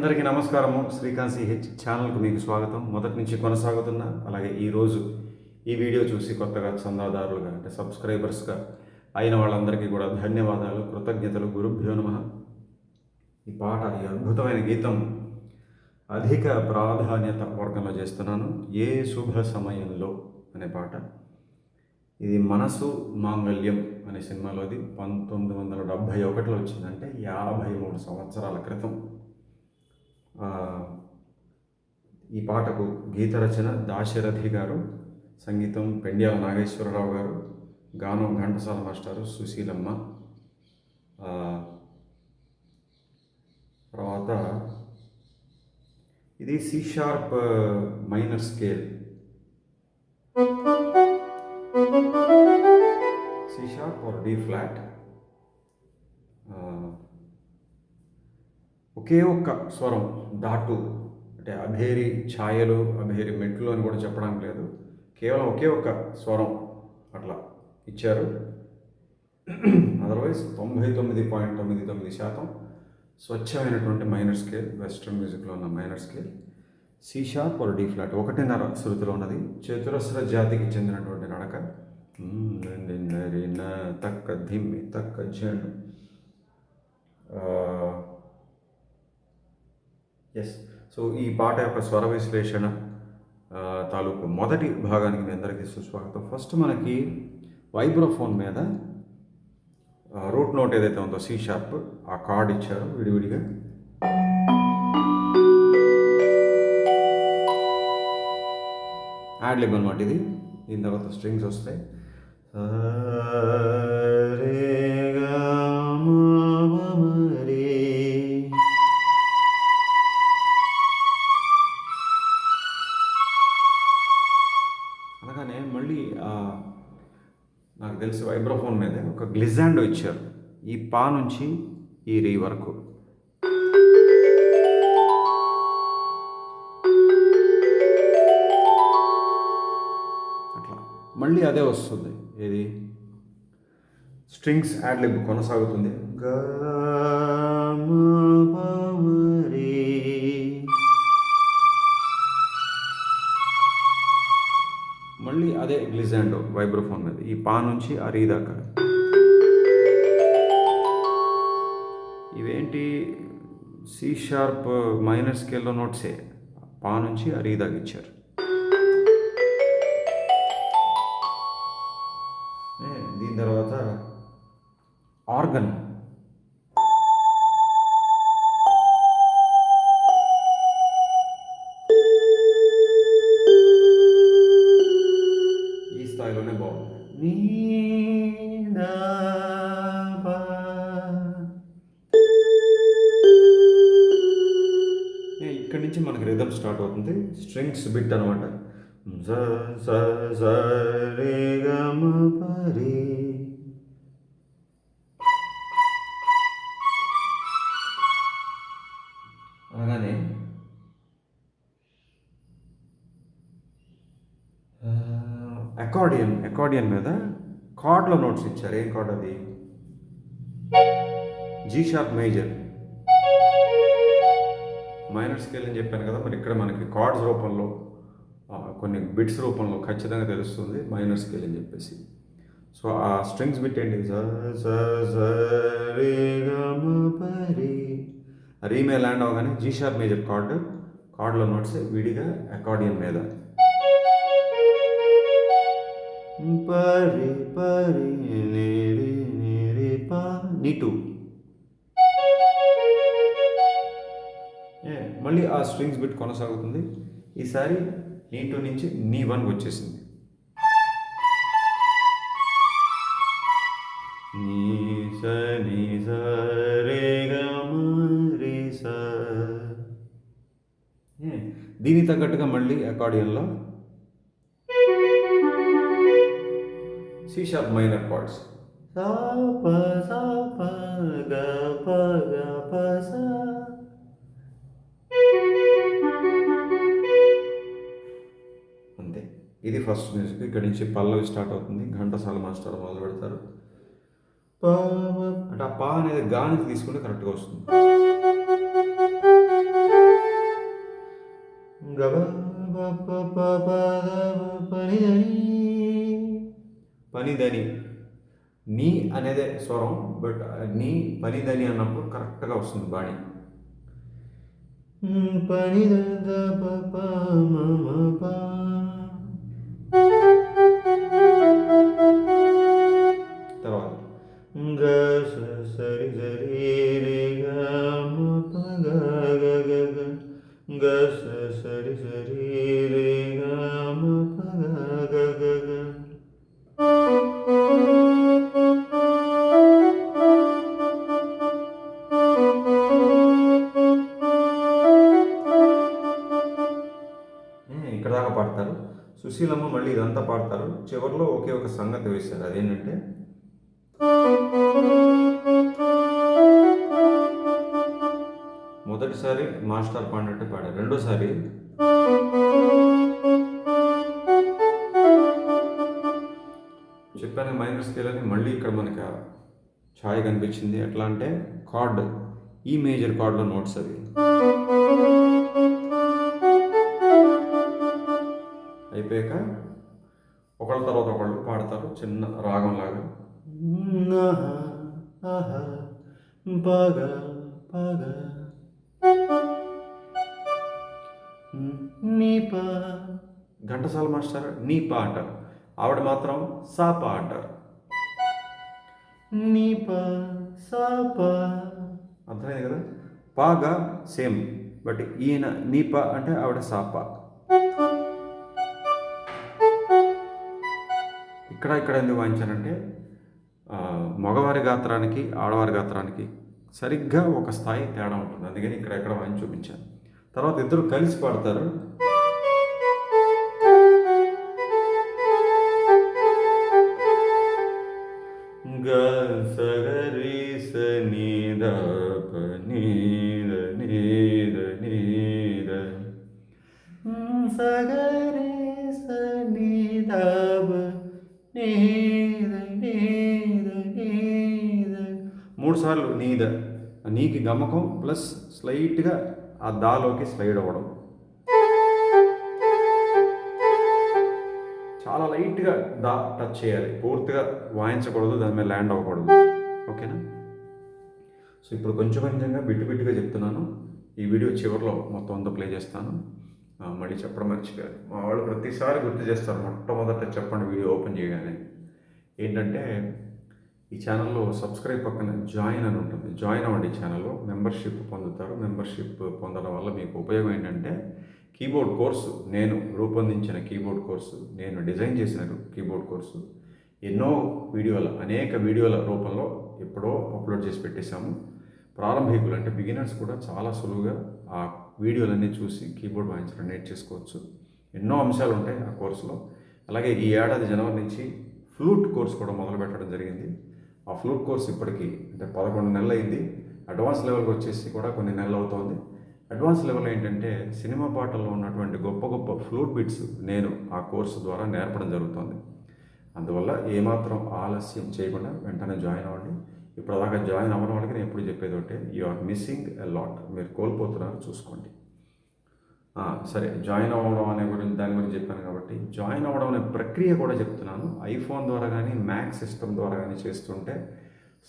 అందరికీ నమస్కారము. శ్రీకాంత్ సిహెచ్ ఛానల్కు మీకు స్వాగతం. మొదటి నుంచి కొనసాగుతున్న అలాగే ఈరోజు ఈ వీడియో చూసి కొత్తగా చందాదారులుగా అంటే సబ్స్క్రైబర్స్గా అయిన వాళ్ళందరికీ కూడా ధన్యవాదాలు. కృతజ్ఞతలు. గురుభ్యో నమ. ఈ పాట ఈ అద్భుతమైన గీతం అధిక ప్రాధాన్యత వర్గంలో చేస్తున్నాను. ఏ శుభ సమయంలో అనే పాట. ఇది మనసు మాంగళ్యం అనే సినిమాలోది. పంతొమ్మిది వందల డెబ్భై ఒకటిలో వచ్చిందంటే యాభై మూడు సంవత్సరాల క్రితం. ఈ పాటకు గీత రచన దాశరథి గారు సంగీతం పెండ్యాల నాగేశ్వరరావు గారు గానం ఘంటసాల మాస్టారు సుశీలమ్మ. తర్వాత ఇది C sharp minor scale. C sharp or D flat? ఒకే ఒక్క స్వరం దాటు అంటే అభేరి ఛాయలు అభేరి మెట్లు అని కూడా చెప్పడం లేదు. కేవలం ఒకే ఒక్క స్వరం అట్లా ఇచ్చారు. అదర్వైజ్ తొంభై తొమ్మిది పాయింట్ తొమ్మిది తొమ్మిది శాతం స్వచ్ఛమైనటువంటి మైనర్ స్కేల్ వెస్ట్రన్ మ్యూజిక్లో ఉన్న minor scale C sharp or D flat ఒకటిన్నర శృతిలో ఉన్నది. చతురస్ర జాతికి చెందినటువంటి నడక. తక్క ధిమ్మి తక్క జన్ ఎస్ సో ఈ పాట యొక్క స్వర విశ్లేషణ తాలూకు మొదటి భాగానికి మీ అందరికీ సుస్వాగతం. ఫస్ట్ మనకి వైబ్రోఫోన్ మీద రూట్ నోట్ ఏదైతే ఉందో సి షార్ప్ ఆ కార్డ్ ఇచ్చారు విడివిడిగా. యాడ్ లిబ్ అనమాట ఇది. దీని తర్వాత స్ట్రింగ్స్ వస్తాయి. ఒక గ్లిజాండో ఇచ్చారు. ఈ పా నుంచి ఈ రీ వరకు. అట్లా. మళ్ళీ అదే వస్తుంది. ఏది? స్ట్రింగ్స్ యాడ్లిబ్ కొనసాగుతుంది. మళ్ళీ అదే గ్లిజాండో వైబ్రోఫోన్ మీద. ఈ పా నుంచి ఆ రీ దాకా. ఏంటి? సి షార్ప్ మైనర్ స్కేల్లో నోట్సే పా నుంచి ఆ దాకా ఇచ్చారు దీని తర్వాత ఆర్గన్ జ స స రే గ మ ప రే అనగానే అకార్డియన్ అకార్డియన్ మీద కార్డ్లో నోట్స్ ఇచ్చారు. ఏం కార్డ్ అది? G sharp major minor scale అని చెప్పాను కదా మరి ఇక్కడ మనకి కార్డ్స్ రూపంలో కొన్ని బిట్స్ రూపంలో ఖచ్చితంగా తెలుస్తుంది మైనర్ స్కేల్ అని చెప్పేసి. సో ఆ స్ట్రింగ్స్ బిట్ ఏంటి? రీమే రీ ల్యాండ్ అవగానే జీ షార్ప్ మేజర్ కార్డు కార్డులో నోట్స్ విడిగా అకార్డియన్ మీద. పరి పరి నే పా నీ టూ. ఏ, మళ్ళీ ఆ స్ట్రింగ్స్ బిట్ కొనసాగుతుంది. ఈసారి నీ టూ నుంచి నీ వన్ వచ్చేసింది. నీ స నీ స రే గ మ రే స. ఏ, దీనికి తగ్గట్టుగా మళ్ళీ అకార్డియన్లో సి షార్ప్ మైనర్ కార్డ్స్ సా ప సా ప గ ప గ ప సా ఇది ఫస్ట్ మ్యూజిక్ ఇక్కడి నుంచి పల్లవి స్టార్ట్ అవుతుంది. ఘంటసాల మాస్టర్ మొదలు పెడతారు. అంటే ఆ పా అనేది గానికి తీసుకుంటే కరెక్ట్గా వస్తుంది. పనిదని పనిదని నీ అనేదే స్వరం బట్ uh, నీ పనిదని అన్నప్పుడు కరెక్ట్గా వస్తుంది బాణి. పని ద ప ప మ సుశీలమ్మ మళ్ళీ ఇదంతా పాడతారు. చివరిలో ఒకే ఒక సంగతి వేశారు. అదేంటంటే మొదటిసారి మాస్టర్ పాడినట్టు పాడారు. రెండోసారి చెప్పాను మైనర్ స్కేల్ అని మళ్ళీ ఇక్కడ మనకి ఛాయ్ కనిపించింది. ఎట్లా అంటే కార్డ్ ఈ మేజర్ కార్డ్లో నోట్స్ అవి. అయిపోయాక ఒకళ్ళ తర్వాత ఒకళ్ళు పాడతారు చిన్న రాగం లాగా బాగా ఘంటసాల మాస్టర్ నీపా అంటారు ఆవిడ మాత్రం సాపా అంటారు నీపా సాపా అర్థమైంది కదా? పాగా సేమ్. బట్ ఈయన నీపా అంటే ఆవిడ సాపా ఇక్కడ ఇక్కడ ఎందుకు వాయించానంటే మగవారి గాత్రానికి ఆడవారి గాత్రానికి సరిగ్గా ఒక స్థాయి తేడా ఉంటుంది. అందుకని ఇక్కడ ఎక్కడ వాయించి చూపించాను. తర్వాత ఇద్దరు కలిసి పాడతారు. మూడు సార్లు నీద నీకి గమకం ప్లస్ స్లైట్గా ఆ దాలోకి స్లైడ్ అవ్వడం. చాలా లైట్గా దా టచ్ చేయాలి. పూర్తిగా వాయించకూడదు దాని మీద ల్యాండ్ అవ్వకూడదు. ఓకేనా? సో ఇప్పుడు కొంచెం కొంచెంగా బిట్టు బిట్టుగా చెప్తున్నాను. ఈ వీడియో చివరిలో మొత్తం అంతా ప్లే చేస్తాను. మళ్ళీ చెప్పడం మర్చిపోయారు మా వాళ్ళు ప్రతిసారి గుర్తు చేస్తారు మొట్టమొదట చెప్పండి వీడియో ఓపెన్ చేయగానే. ఏంటంటే ఈ ఛానల్లో సబ్స్క్రైబ్ పక్కన జాయిన్ అని ఉంటుంది. జాయిన్ అవ్వండి ఈ ఛానల్లో. మెంబర్షిప్ పొందుతారు. మెంబర్షిప్ పొందడం వల్ల మీకు ఉపయోగం ఏంటంటే కీబోర్డ్ కోర్సు నేను రూపొందించిన కీబోర్డ్ కోర్సు నేను డిజైన్ చేసిన కీబోర్డ్ కోర్సు ఎన్నో వీడియోల అనేక వీడియోల రూపంలో ఎప్పుడో అప్లోడ్ చేసి పెట్టేశాము. ప్రారంభికులు అంటే బిగినర్స్ కూడా చాలా సులువుగా ఆ వీడియోలన్నీ చూసి కీబోర్డ్ వాయించడం నేర్చేసుకోవచ్చు ఎన్నో అంశాలు ఉంటాయి ఆ కోర్సులో. అలాగే ఈ ఏడాది జనవరి నుంచి ఫ్లూట్ కోర్స్ కూడా మొదలు పెట్టడం జరిగింది. ఆ ఫ్లూట్ కోర్స్ ఇప్పటికి అంటే పదకొండు నెలలు అయింది అడ్వాన్స్ లెవెల్కి వచ్చేసి కూడా కొన్ని నెలలు అవుతోంది. అడ్వాన్స్ లెవెల్ ఏంటంటే సినిమా పాటల్లో ఉన్నటువంటి గొప్ప గొప్ప ఫ్లూట్ బిట్స్ నేను ఆ కోర్సు ద్వారా నేర్పడం జరుగుతుంది. అందువల్ల ఏమాత్రం ఆలస్యం చేయకుండా వెంటనే జాయిన్ అవ్వండి. ఇప్పుడు అలాగా జాయిన్ అవ్వడం వాళ్ళకి నేను ఎప్పుడు చెప్పేది ఒకటే you are missing a lot. మీరు కోల్పోతున్నారు చూసుకోండి. సరే జాయిన్ అవ్వడం అనే గురించి దాని గురించి చెప్పాను కాబట్టి జాయిన్ అవ్వడం అనే ప్రక్రియ కూడా చెప్తున్నాను. ఐఫోన్ ద్వారా కానీ మ్యాక్ సిస్టమ్ ద్వారా కానీ చేస్తుంటే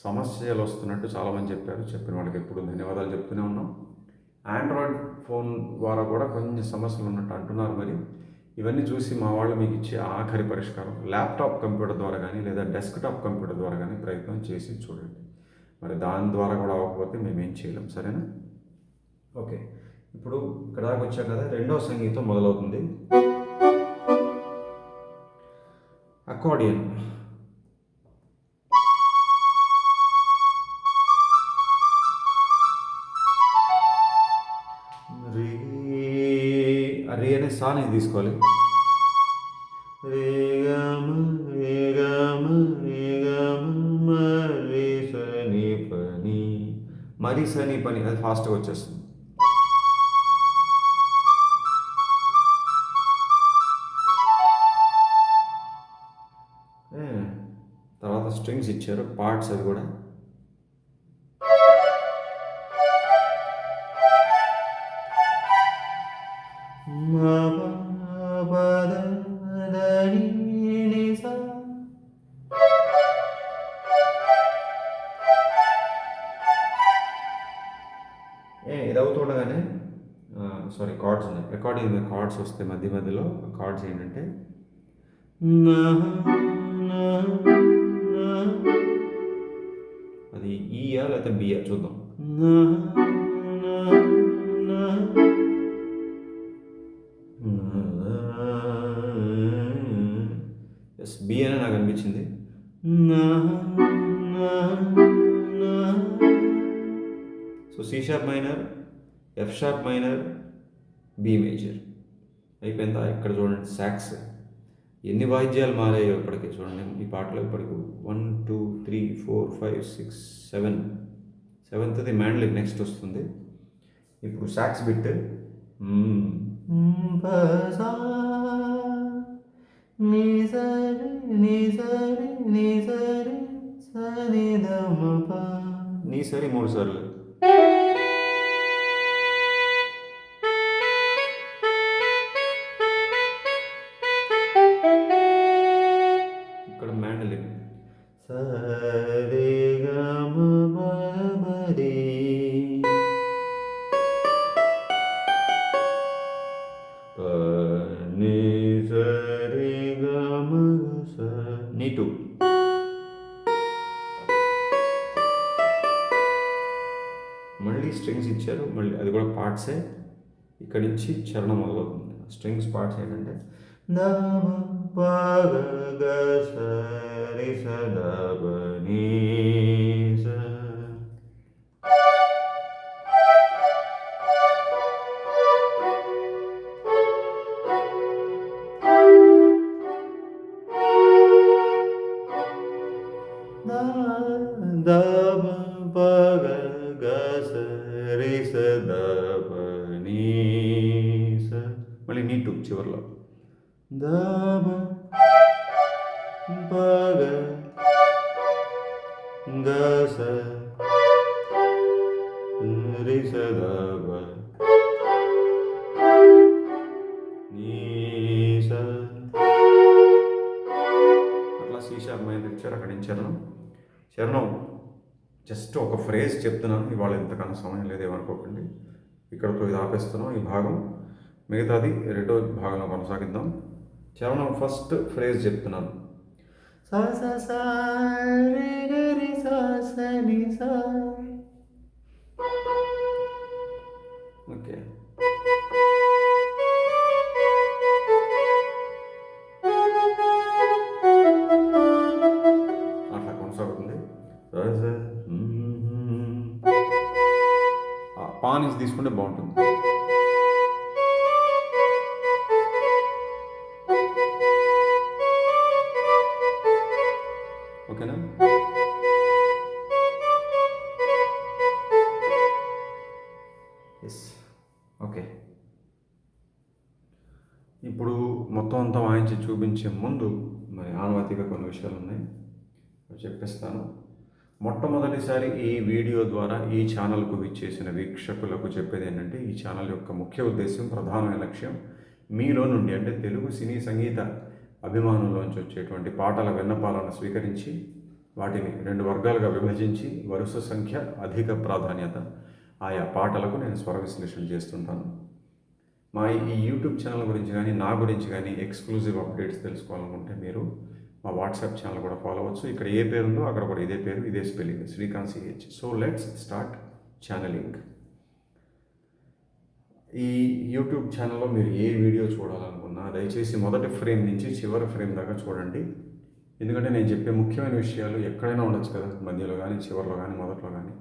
సమస్యలు వస్తున్నట్టు చాలామంది చెప్పారు. చెప్పిన వాళ్ళకి ఎప్పుడు ధన్యవాదాలు చెప్తూనే ఉన్నాం. ఆండ్రాయిడ్ ఫోన్ ద్వారా కూడా కొంచెం సమస్యలు ఉన్నట్టు అంటున్నారు మరి. ఇవన్నీ చూసి మా వాళ్ళు మీకు ఇచ్చే ఆఖరి పరిష్కారం ల్యాప్టాప్ కంప్యూటర్ ద్వారా కానీ లేదా డెస్క్టాప్ కంప్యూటర్ ద్వారా కానీ ప్రయత్నం చేసి చూడండి. మరి దాని ద్వారా కూడా అవ్వకపోతే మేమేం చేయలేం. సరేనా? ఓకే. ఇప్పుడు ఇక్కడ దాకా వచ్చా కదా రెండో సంగీతం మొదలవుతుంది. అకార్డియన్ రే ఆ రే అనే సాని తీసుకోవాలి. రేగమ రేగమ రే రే సని పని మరి సని పని అది ఫాస్ట్గా వచ్చేస్తుంది. స్ట్రింగ్స్ ఇచ్చారు పార్ట్స్ అవి కూడా. ఏ ఇది అవుతుండగానే సారీ కార్డ్స్ ఉన్నాయి. రికార్డింగ్ కార్డ్స్ వస్తాయి మధ్య మధ్యలో కార్డ్స్ ఏంటంటే అది ఈయా లేకపోతే బియా చూద్దాం. ఎస్ బి అని నాకు అనిపించింది. So C sharp minor F sharp minor B major అయిపోయిందా? ఇక్కడ చూడండి సాక్స్ ఎన్ని వాయిద్యాలు మారాయో ఇప్పటికి చూడండి. ఈ పాటలో ఇప్పటికి one two three four five six seven సెవెంత్ది mandolin next వస్తుంది. ఇప్పుడు సాక్స్ బిట్ నీ సరి మూడు సార్లు. పార్ట్సే ఇక్కడి నుంచి చరణం మొదలవుతుంది. స్ట్రింగ్స్ పార్ట్స్ ఏంటంటే దమ పగ గ స dama baga gasa రి నీస అట్లా సీషార్ మైండ్ ఇచ్చారు అక్కడ నుంచి చరణం. చరణం జస్ట్ ఒక ఫ్రేజ్ చెప్తున్నాను. ఇవాళ ఎంతకన్నా సమయం లేదేమనుకోకండి ఇక్కడతో ఇది ఆపేస్తున్నాం ఈ భాగం. మిగతాది రెండో భాగంలో కొనసాగిద్దాం. చరణం ఫస్ట్ ఫ్రేజ్ చెప్తున్నాను. సా సా రే ఓకే. అట్లా కొనసాగుతుంది. పానిస్ తీసుకుంటే బాగుంటుంది. ముగించే ముందు మరి ఆనవాతిగా కొన్ని విషయాలు ఉన్నాయి. అవి చెప్పేస్తాను. మొట్టమొదటిసారి ఈ వీడియో ద్వారా ఈ ఛానల్కు విచ్చేసిన వీక్షకులకు చెప్పేది ఏంటంటే ఈ ఛానల్ యొక్క ముఖ్య ఉద్దేశం ప్రధానమైన లక్ష్యం మీలో నుండి అంటే తెలుగు సినీ సంగీత అభిమానుల్లోంచి వచ్చేటువంటి పాటల విన్నపాలను స్వీకరించి వాటిని రెండు వర్గాలుగా విభజించి వరుస సంఖ్య అధిక ప్రాధాన్యత ఆయా పాటలకు నేను స్వర విశ్లేషణ చేస్తుంటాను. మా ఈ యూట్యూబ్ ఛానల్ గురించి కానీ నా గురించి కానీ ఎక్స్క్లూజివ్ అప్డేట్స్ తెలుసుకోవాలనుకుంటే మీరు మా వాట్సాప్ ఛానల్ కూడా ఫాలో అవ్వచ్చు. ఇక్కడ ఏ పేరు ఉందో అక్కడ కూడా ఇదే పేరు ఇదే spelling Srikanth CH so let's start channeling ఈ యూట్యూబ్ ఛానల్లో మీరు ఏ వీడియో చూడాలనుకున్నా దయచేసి మొదటి ఫ్రేమ్ నుంచి చివరి ఫ్రేమ్ దాకా చూడండి. ఎందుకంటే నేను చెప్పే ముఖ్యమైన విషయాలు ఎక్కడైనా ఉండొచ్చు కదా మధ్యలో కానీ చివరిలో కానీ మొదట్లో కానీ.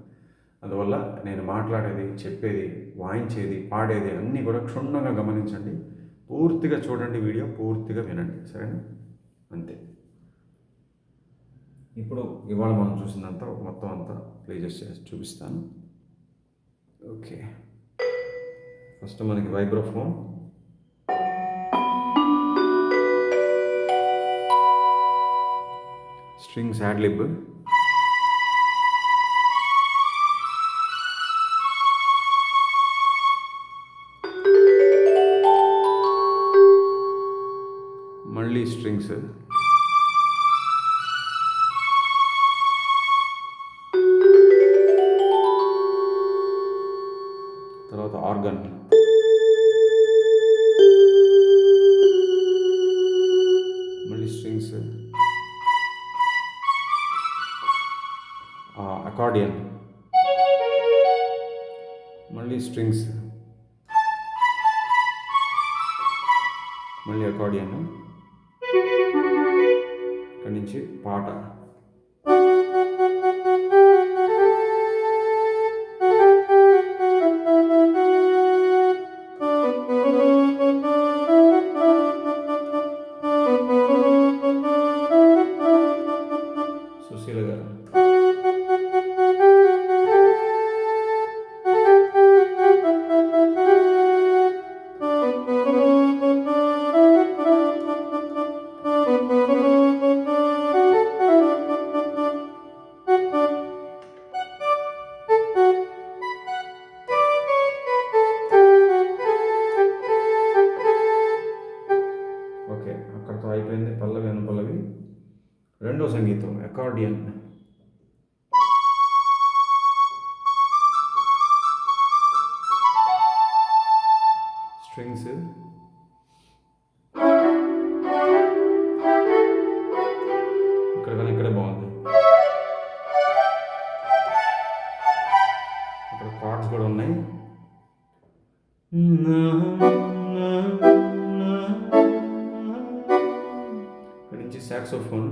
అందువల్ల నేను మాట్లాడేది చెప్పేది వాయించేది పాడేది అన్నీ కూడా క్షుణ్ణంగా గమనించండి. పూర్తిగా చూడండి వీడియో పూర్తిగా వినండి. సరేనా? అంతే. ఇప్పుడు ఇవాళ మనం చూసిందంతా మొత్తం అంతా ప్లే చేసి చూపిస్తాను. ఓకే. ఫస్ట్ మనకి వైబ్రోఫోన్. స్ట్రింగ్స్ యాడ్ మళ్ళీ స్ట్రింగ్స్. తర్వాత ఆర్గన్. మళ్ళీ స్ట్రింగ్స్. అకార్డియన్. మళ్ళీ స్ట్రింగ్స్. మళ్ళీ అకార్డియన్. ఇక్కడి నుంచి పాట. సంగీతం అకార్డియన్ స్ట్రింగ్స్ ఇక్కడ కానీ ఇక్కడే బాగుంది. అక్కడ కార్డ్స్ కూడా ఉన్నాయి. ఇక్కడ నుంచి సాక్సోఫోన్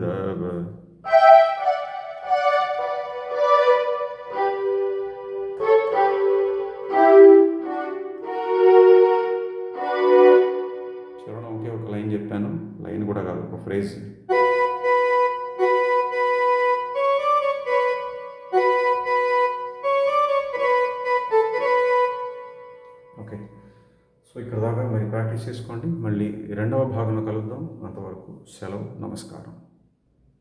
చరణం ఒకే ఒక లైన్ చెప్పాను. లైన్ కూడా కాదు ఒక ఫ్రేజ్. ఓకే. సో ఇక్కడ దాకా మరి ప్రాక్టీస్ చేసుకోండి. మళ్ళీ రెండవ భాగంలో కలుద్దాం. అంతవరకు సెలవు నమస్కారం.